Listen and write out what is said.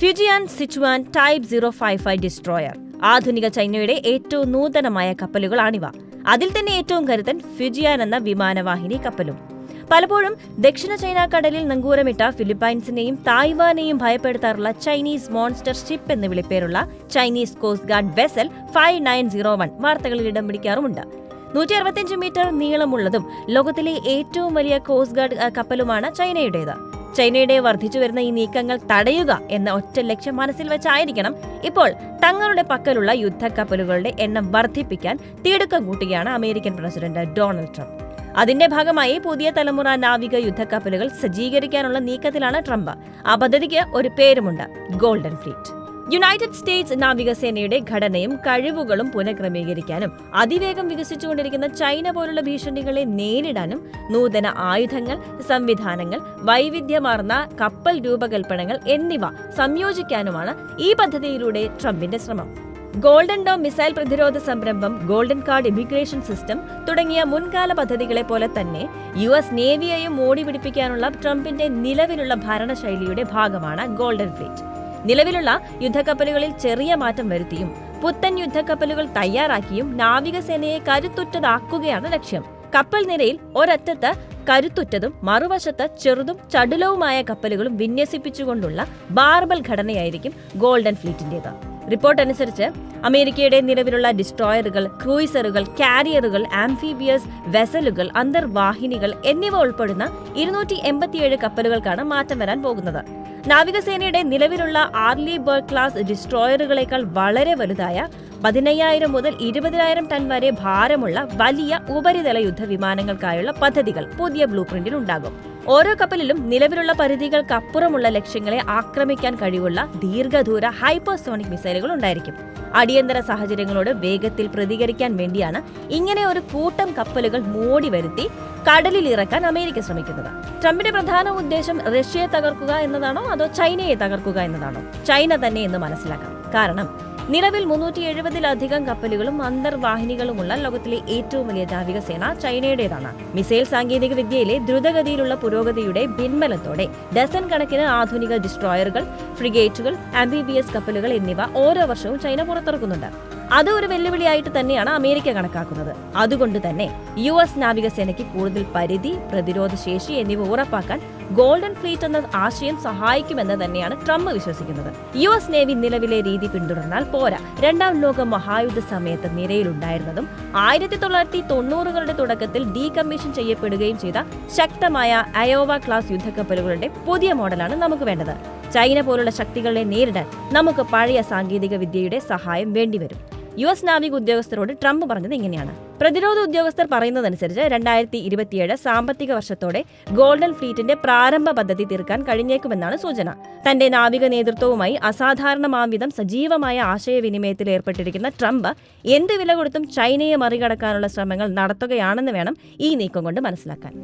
Fujian Sichuan type zero five five destroyer ആധുനിക ചൈനയുടെ ഏറ്റവും നൂതനമായ കപ്പലുകളാണിവ. അതിൽ തന്നെ ഏറ്റവും കരുതൻ ഫ്യുജിയാൻ എന്ന വിമാനവാഹിനി കപ്പലും. പലപ്പോഴും ദക്ഷിണ ചൈന കടലിൽ നങ്കൂരമിട്ട ഫിലിപ്പൈൻസിനെയും തായ്വാനെയും ഭയപ്പെടുത്താറുള്ള ചൈനീസ് മോൺസ്റ്റർ ഷിപ്പ് എന്ന് വിളിപ്പേരുള്ള Chinese coast guard vessel five nine zero one വാർത്തകളിൽ ഇടം പിടിക്കാറുമുണ്ട്. നൂറ്റി അറുപത്തിയഞ്ച് മീറ്റർ നീളമുള്ളതും ലോകത്തിലെ ഏറ്റവും വലിയ കോസ്റ്റ് ഗാർഡ് കപ്പലുമാണ് ചൈനയുടേത്. ചൈനയുടെ വർദ്ധിച്ചു വരുന്ന ഈ നീക്കങ്ങൾ തടയുക എന്ന ഒറ്റ ലക്ഷ്യം മനസ്സിൽ വെച്ചായിരിക്കണം. ഇപ്പോൾ തങ്ങളുടെ പക്കലുള്ള യുദ്ധക്കപ്പലുകളുടെ എണ്ണം വർദ്ധിപ്പിക്കാൻ തിടുക്കം കൂട്ടുകയാണ് അമേരിക്കൻ പ്രസിഡന്റ് ഡൊണാൾഡ് ട്രംപ്. അതിന്റെ ഭാഗമായി പുതിയ തലമുറ നാവിക യുദ്ധക്കപ്പലുകൾ സജ്ജീകരിക്കാനുള്ള നീക്കത്തിലാണ് ട്രംപ്. ആ പദ്ധതിക്ക് ഒരു പേരുമുണ്ട് ഗോൾഡൻ ഫ്ലീറ്റ്. യുണൈറ്റഡ് സ്റ്റേറ്റ്സ് നാവികസേനയുടെ ഘടനയും കഴിവുകളും പുനഃക്രമീകരിക്കാനും അതിവേഗം വികസിച്ചുകൊണ്ടിരിക്കുന്ന ചൈന പോലുള്ള ഭീഷണികളെ നേരിടാനും നൂതന ആയുധങ്ങൾ സംവിധാനങ്ങൾ വൈവിധ്യമാർന്ന കപ്പൽ രൂപകൽപ്പനകൾ എന്നിവ സംയോജിക്കാനുമാണ് ഈ പദ്ധതിയിലൂടെ ട്രംപിന്റെ ശ്രമം. ഗോൾഡൻ ഡോം മിസൈൽ പ്രതിരോധ സംരംഭം ഗോൾഡൻ കാർഡ് ഇമിഗ്രേഷൻ സിസ്റ്റം തുടങ്ങിയ മുൻകാല പദ്ധതികളെ പോലെ തന്നെ യു എസ് നേവിയെയും മോടി പിടിപ്പിക്കാനുള്ള ട്രംപിന്റെ നിലവിലുള്ള ഭരണശൈലിയുടെ ഭാഗമാണ് ഗോൾഡൻ ഫ്ലീറ്റ് നിലവിലുള്ള യുദ്ധക്കപ്പലുകളിൽ ചെറിയ മാറ്റം വരുത്തിയും പുത്തൻ യുദ്ധക്കപ്പലുകൾ തയ്യാറാക്കിയും നാവികസേനയെ കരുത്തുറ്റതാക്കുകയാണ് ലക്ഷ്യം. കപ്പൽ നിരയിൽ ഒരറ്റത്ത് കരുത്തുറ്റതും മറുവശത്ത് ചെറുതും ചടുലവുമായ കപ്പലുകളും വിന്യസിപ്പിച്ചുകൊണ്ടുള്ള ബാർബൽ ഘടനയായിരിക്കും ഗോൾഡൻ ഫ്ലീറ്റിന്റേത് റിപ്പോർട്ട് അനുസരിച്ച് അമേരിക്കയുടെ നിലവിലുള്ള ഡിസ്ട്രോയറുകൾ ക്രൂയിസറുകൾ കാരിയറുകൾ ആംഫീബിയസ് വെസലുകൾ അന്തർവാഹിനികൾ എന്നിവ ഉൾപ്പെടുന്ന ഇരുന്നൂറ്റി എൺപത്തിയേഴ് കപ്പലുകൾക്കാണ് മാറ്റം വരാൻ പോകുന്നത്. നാവികസേനയുടെ നിലവിലുള്ള ആർലി ബർഗ് ക്ലാസ് ഡിസ്ട്രോയറുകളേക്കാൾ വളരെ വലുതായ പതിനയ്യായിരം മുതൽ ഇരുപതിനായിരം ടൺ വരെ ഭാരമുള്ള വലിയ ഉപരിതല യുദ്ധ വിമാനങ്ങൾക്കായുള്ള പദ്ധതികൾ പുതിയ ബ്ലൂ പ്രിന്റിൽ ഉണ്ടാകും ഓരോ കപ്പലിലും നിലവിലുള്ള പരിധികൾക്കപ്പുറമുള്ള ലക്ഷ്യങ്ങളെ ആക്രമിക്കാൻ കഴിവുള്ള ദീർഘദൂര ഹൈപ്പർസോണിക് മിസൈലുകൾ ഉണ്ടായിരിക്കും. അടിയന്തര സാഹചര്യങ്ങളോട് വേഗത്തിൽ പ്രതികരിക്കാൻ വേണ്ടിയാണ് ഇങ്ങനെ ഒരു കൂട്ടം കപ്പലുകൾ മോടി വരുത്തി കടലിൽ ഇറക്കാൻ അമേരിക്ക ശ്രമിക്കുന്നത്. ട്രംപിന്റെ പ്രധാന ഉദ്ദേശം റഷ്യയെ തകർക്കുക എന്നതാണോ അതോ ചൈനയെ തകർക്കുക എന്നതാണോ? ചൈന തന്നെ എന്ന് മനസ്സിലാക്കാം. കാരണം നിലവിൽ മുന്നൂറ്റി എഴുപതിലധികം കപ്പലുകളും അന്തർവാഹിനികളുമുള്ള ലോകത്തിലെ ഏറ്റവും വലിയ നാവികസേന ചൈനയുടേതാണ്. മിസൈൽ സാങ്കേതിക വിദ്യയിലെ ദ്രുതഗതിയിലുള്ള പുരോഗതിയുടെ പിൻബലത്തോടെ ഡസൻ കണക്കിന് ആധുനിക ഡിസ്ട്രോയറുകൾ ഫ്രിഗേറ്റുകൾ ആംബിബിഎസ് കപ്പലുകൾ എന്നിവ ഓരോ വർഷവും ചൈന പുറത്തിറക്കുന്നുണ്ട്. അത് ഒരു വെല്ലുവിളിയായിട്ട് തന്നെയാണ് അമേരിക്ക കണക്കാക്കുന്നത്. അതുകൊണ്ട് തന്നെ യു എസ് നാവികസേനയ്ക്ക് കൂടുതൽ പരിധി പ്രതിരോധ ശേഷി എന്നിവ ഉറപ്പാക്കാൻ ഗോൾഡൻ ഫ്ലീറ്റ് എന്ന ആശയം സഹായിക്കുമെന്ന് തന്നെയാണ് ട്രംപ് വിശ്വസിക്കുന്നത്. യു എസ് നേവി നിലവിലെ രീതി പിന്തുടർന്നാൽ പോരാ. രണ്ടാം ലോക മഹായുദ്ധ സമയത്ത് നിരയിലുണ്ടായിരുന്നതും ആയിരത്തി തൊള്ളായിരത്തി തൊണ്ണൂറുകളുടെ തുടക്കത്തിൽ ഡീകമ്മീഷൻ ചെയ്യപ്പെടുകയും ചെയ്ത ശക്തമായ അയോവ ക്ലാസ് യുദ്ധക്കപ്പലുകളുടെ പുതിയ മോഡലാണ് നമുക്ക് വേണ്ടത്. ചൈന പോലുള്ള ശക്തികളെ നേരിടാൻ നമുക്ക് പഴയ സാങ്കേതിക വിദ്യയുടെ സഹായം വേണ്ടിവരും. യു എസ് നാവിക ഉദ്യോഗസ്ഥരോട് ട്രംപ് പറഞ്ഞത് ഇങ്ങനെയാണ്. പ്രതിരോധ ഉദ്യോഗസ്ഥർ പറയുന്നതനുസരിച്ച് രണ്ടായിരത്തി ഇരുപത്തിയേഴ് സാമ്പത്തിക വർഷത്തോടെ ഗോൾഡൻ ഫ്ലീറ്റിന്റെ പ്രാരംഭ പദ്ധതി തീർക്കാൻ കഴിഞ്ഞേക്കുമെന്നാണ് സൂചന. തന്റെ നാവിക നേതൃത്വവുമായി അസാധാരണമാംവിധം സജീവമായ ആശയവിനിമയത്തിൽ ഏർപ്പെട്ടിരിക്കുന്ന ട്രംപ് എന്ത് വില കൊടുത്തും ചൈനയെ മറികടക്കാനുള്ള ശ്രമങ്ങൾ നടത്തുകയാണെന്ന് വേണം ഈ നീക്കം കൊണ്ട് മനസ്സിലാക്കാൻ.